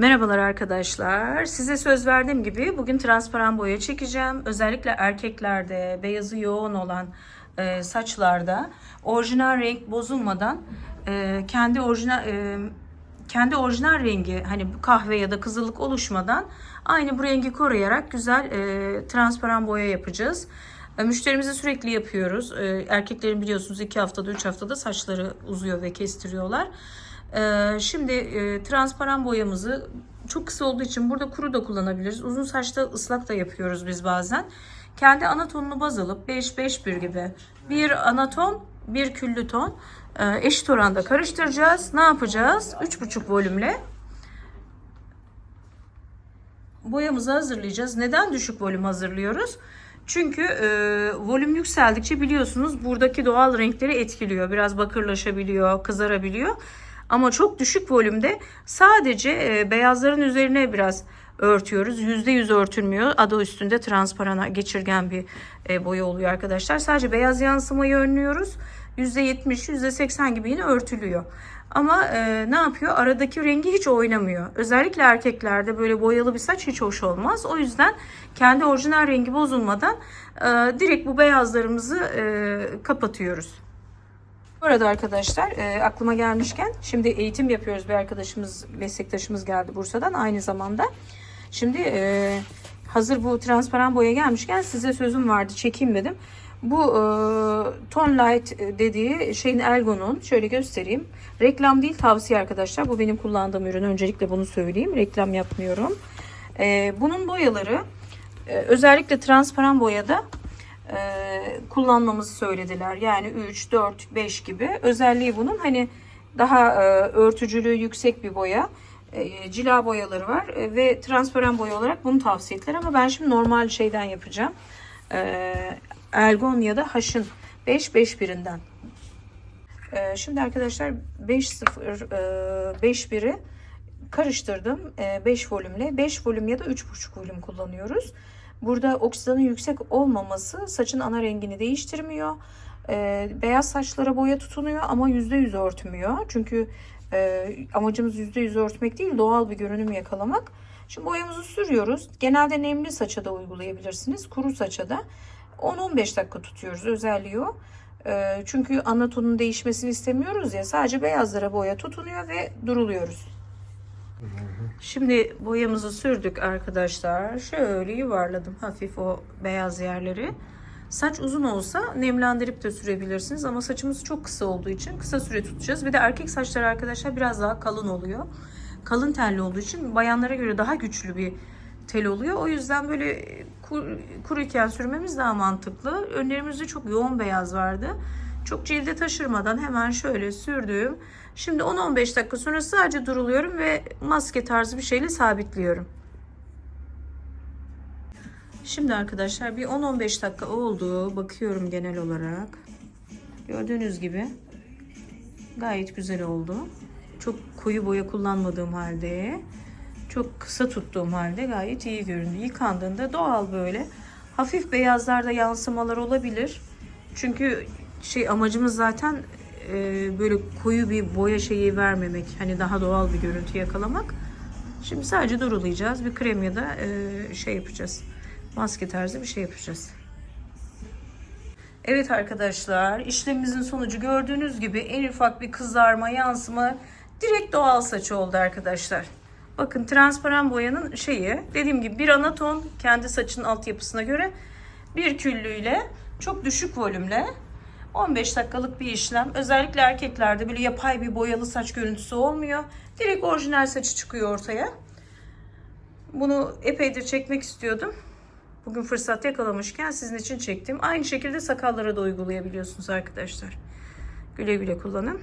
Merhabalar arkadaşlar. Size söz verdiğim gibi bugün transparan boya çekeceğim. Özellikle erkeklerde beyazı yoğun olan e, saçlarda orijinal renk bozulmadan e, kendi orijinal e, kendi orijinal rengi hani kahve ya da kızıllık oluşmadan aynı bu rengi koruyarak güzel e, transparan boya yapacağız. E, Müşterimize sürekli yapıyoruz. E, Erkeklerin biliyorsunuz 2 haftada 3 haftada saçları uzuyor ve kestiriyorlar. E, Şimdi e, transparan boyamızı çok kısa olduğu için burada kuru da kullanabiliriz. Uzun saçta ıslak da yapıyoruz biz bazen. Kendi ana tonunu baz alıp 5-5-1 gibi bir ana ton bir küllü ton e, eşit oranda karıştıracağız. Ne yapacağız? 3,5 volümle boyamızı hazırlayacağız. Neden düşük volüm hazırlıyoruz? Çünkü e, volüm yükseldikçe biliyorsunuz buradaki doğal renkleri etkiliyor. Biraz bakırlaşabiliyor, kızarabiliyor. Ama çok düşük volümde sadece e, beyazların üzerine biraz örtüyoruz. %100 örtülmüyor. Adı üstünde transparana geçirgen bir e, boya oluyor arkadaşlar. Sadece beyaz yansımayı önlüyoruz. %70, %80 gibi yine örtülüyor. Ama e, ne yapıyor? Aradaki rengi hiç oynamıyor. Özellikle erkeklerde böyle boyalı bir saç hiç hoş olmaz. O yüzden kendi orijinal rengi bozulmadan e, direkt bu beyazlarımızı e, kapatıyoruz. Bu arada arkadaşlar e, aklıma gelmişken şimdi eğitim yapıyoruz. Bir arkadaşımız, meslektaşımız geldi Bursa'dan aynı zamanda. Şimdi e, hazır bu transparan boya gelmişken size sözüm vardı çekeyim dedim. Bu e, Ton Light dediği şeyin Elgon'un şöyle göstereyim. Reklam değil tavsiye arkadaşlar. Bu benim kullandığım ürün. Öncelikle bunu söyleyeyim. Reklam yapmıyorum. E, bunun boyaları e, özellikle transparan boyada e, kullanmamızı söylediler. Yani 3, 4, 5 gibi. Özelliği bunun hani daha e, örtücülüğü yüksek bir boya. E, cila boyaları var e, ve transparan boya olarak bunu tavsiye ettiler ama ben şimdi normal şeyden yapacağım. E, Ergon ya da Haş'ın 5 5 birinden. E, şimdi arkadaşlar 5 0 5 1'i karıştırdım 5 volümle. 5 volüm ya da 3,5 volüm kullanıyoruz. Burada oksidanın yüksek olmaması saçın ana rengini değiştirmiyor. E, beyaz saçlara boya tutunuyor ama %100 örtmüyor. Çünkü e, amacımız %100 örtmek değil doğal bir görünüm yakalamak. Şimdi boyamızı sürüyoruz. Genelde nemli saça da uygulayabilirsiniz. Kuru saça da 10-15 dakika tutuyoruz. Özelliği o. E, çünkü ana tonun değişmesini istemiyoruz ya. Sadece beyazlara boya tutunuyor ve duruluyoruz. Şimdi boyamızı sürdük arkadaşlar. Şöyle yuvarladım hafif o beyaz yerleri. Saç uzun olsa nemlendirip de sürebilirsiniz ama saçımız çok kısa olduğu için kısa süre tutacağız. Bir de erkek saçları arkadaşlar biraz daha kalın oluyor. Kalın telli olduğu için bayanlara göre daha güçlü bir tel oluyor. O yüzden böyle kur, kuruyken sürmemiz daha mantıklı. Önlerimizde çok yoğun beyaz vardı. Çok cilde taşırmadan hemen şöyle sürdüm. Şimdi 10-15 dakika sonra sadece duruluyorum ve maske tarzı bir şeyle sabitliyorum. Şimdi arkadaşlar bir 10-15 dakika oldu. Bakıyorum genel olarak. Gördüğünüz gibi gayet güzel oldu. Çok koyu boya kullanmadığım halde, çok kısa tuttuğum halde gayet iyi göründü. Yıkandığında doğal böyle hafif beyazlarda yansımalar olabilir. Çünkü şey amacımız zaten e, böyle koyu bir boya şeyi vermemek. Hani daha doğal bir görüntü yakalamak. Şimdi sadece durulayacağız. Bir krem ya da e, şey yapacağız. Maske tarzı bir şey yapacağız. Evet arkadaşlar işlemimizin sonucu gördüğünüz gibi en ufak bir kızarma yansıma direkt doğal saçı oldu arkadaşlar. Bakın transparan boyanın şeyi dediğim gibi bir ana ton kendi saçın altyapısına göre bir küllüyle çok düşük volümle 15 dakikalık bir işlem. Özellikle erkeklerde böyle yapay bir boyalı saç görüntüsü olmuyor. Direkt orijinal saçı çıkıyor ortaya. Bunu epeydir çekmek istiyordum. Bugün fırsat yakalamışken sizin için çektim. Aynı şekilde sakallara da uygulayabiliyorsunuz arkadaşlar. Güle güle kullanın.